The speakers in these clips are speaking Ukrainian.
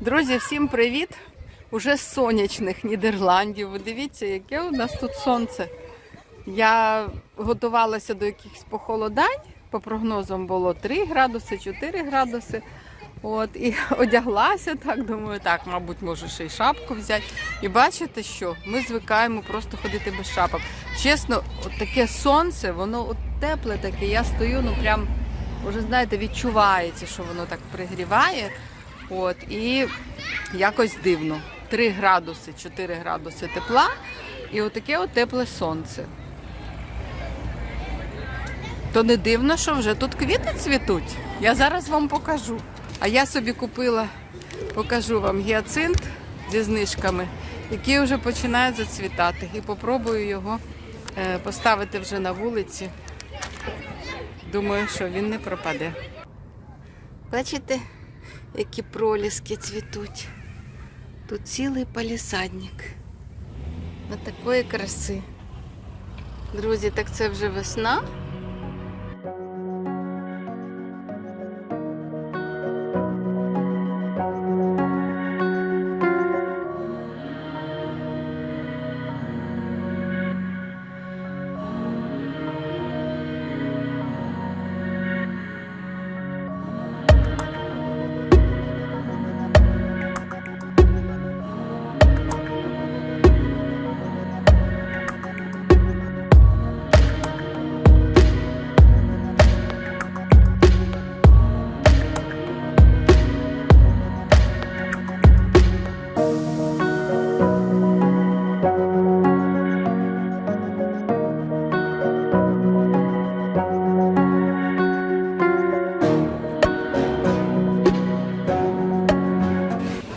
Друзі, всім привіт! Уже з сонячних Нідерландів. Ви дивіться, яке у нас тут сонце. Я готувалася до якихось похолодань. По прогнозам було 3 градуси, 4 градуси. От, і одяглася так, думаю, так, мабуть, можу ще й шапку взяти. І бачите, що ми звикаємо просто ходити без шапок. Чесно, от таке сонце, воно от тепле таке. Я стою, ну прям, вже знаєте, відчувається, що воно так пригріває. От, і якось дивно. 3 градуси, 4 градуси тепла, і отаке от тепле сонце. То не дивно, що вже тут квіти цвітуть. Я зараз вам покажу. А я собі купила, покажу вам гіацинт зі знижками, який вже починає зацвітати. І попробую його е, поставити вже на вулиці. Думаю, що він не пропаде. Бачите, які проліски цвітуть. Тут цілий палісадник. На такої краси. Друзі, так це вже весна.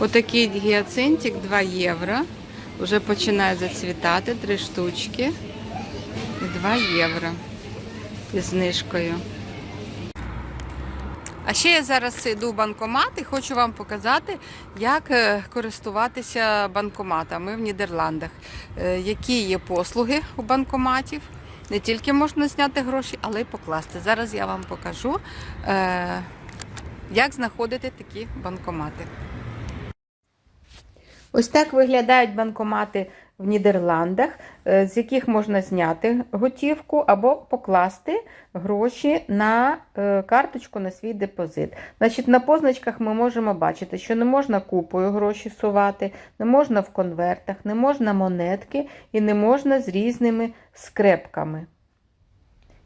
Отакий гіацинтик 2 євро. Вже починає зацвітати, три штучки. 2 євро із знижкою. А ще я зараз йду в банкомат і хочу вам показати, як е, користуватися банкоматами в Нідерландах. Е, Які є послуги у банкоматів. Не тільки можна зняти гроші, але й покласти. Зараз я вам покажу, е, як знаходити такі банкомати. Ось так виглядають банкомати в Нідерландах, е, з яких можна зняти готівку або покласти гроші на е, карточку на свій депозит. Значить, на позначках ми можемо бачити, що не можна купою гроші сувати, не можна в конвертах, не можна монетки і не можна з різними скрепками.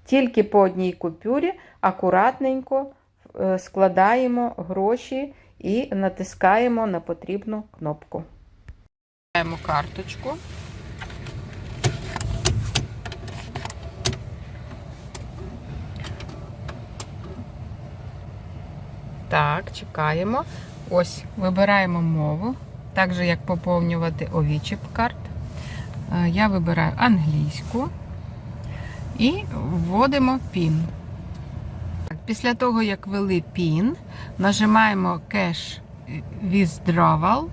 Тільки по одній купюрі акуратненько е, складаємо гроші і натискаємо на потрібну кнопку. Маємо карточку. Так, чекаємо. Ось, вибираємо мову. Так же, як поповнювати овічіп карт. Е, Я вибираю англійську і вводимо PIN. Після того, як ввели PIN, нажимаємо Cash Withdrawal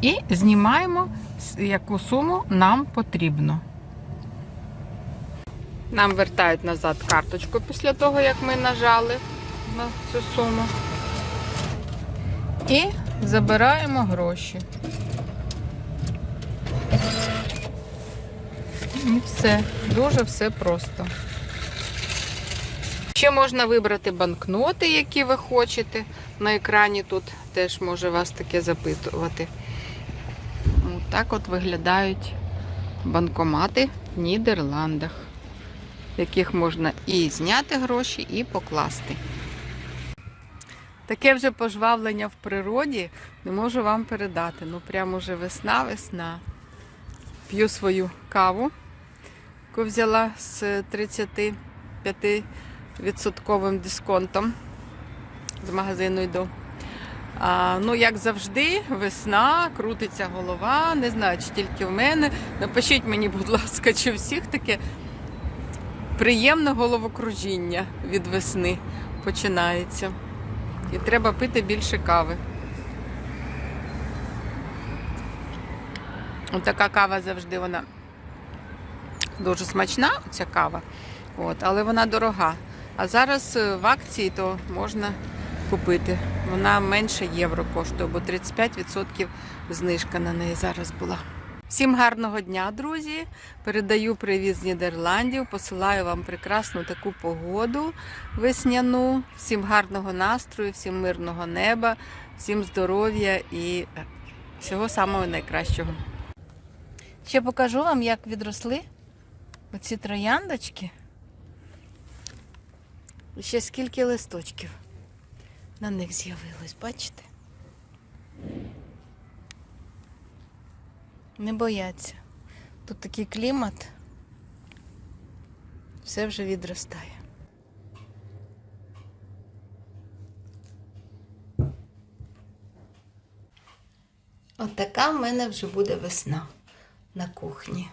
і знімаємо, яку суму нам потрібно. Нам вертають назад карточку після того, як ми нажали на цю суму. І забираємо гроші. І все. Дуже все просто. Ще можна вибрати банкноти, які ви хочете. На екрані тут теж може вас таке запитувати. От так от виглядають банкомати в Нідерландах, в яких можна і зняти гроші, і покласти. Таке вже пожвавлення в природі не можу вам передати. Ну, прямо вже весна-весна. П'ю свою каву, яку взяла з 35% дисконтом. З магазину йду. А, ну, як завжди, весна, крутиться голова. Не знаю, чи тільки в мене. Напишіть мені, будь ласка, чи всіх таке приємне головокружіння від весни починається. І треба пити більше кави. Така кава завжди вона дуже смачна, ця кава, От, але вона дорога. А зараз е, в акції то можна купити. Вона менше євро коштує, бо 35% знижка на неї зараз була. Всім гарного дня, друзі! Передаю привіт з Нідерландів. Посилаю вам прекрасну таку погоду весняну. Всім гарного настрою, всім мирного неба, всім здоров'я і всього самого найкращого. Ще покажу вам, як відросли оці трояндочки. Ще скільки листочків на них з'явилось, бачите? Не бояться. Тут такий клімат, все вже відростає. От в мене вже буде весна на кухні.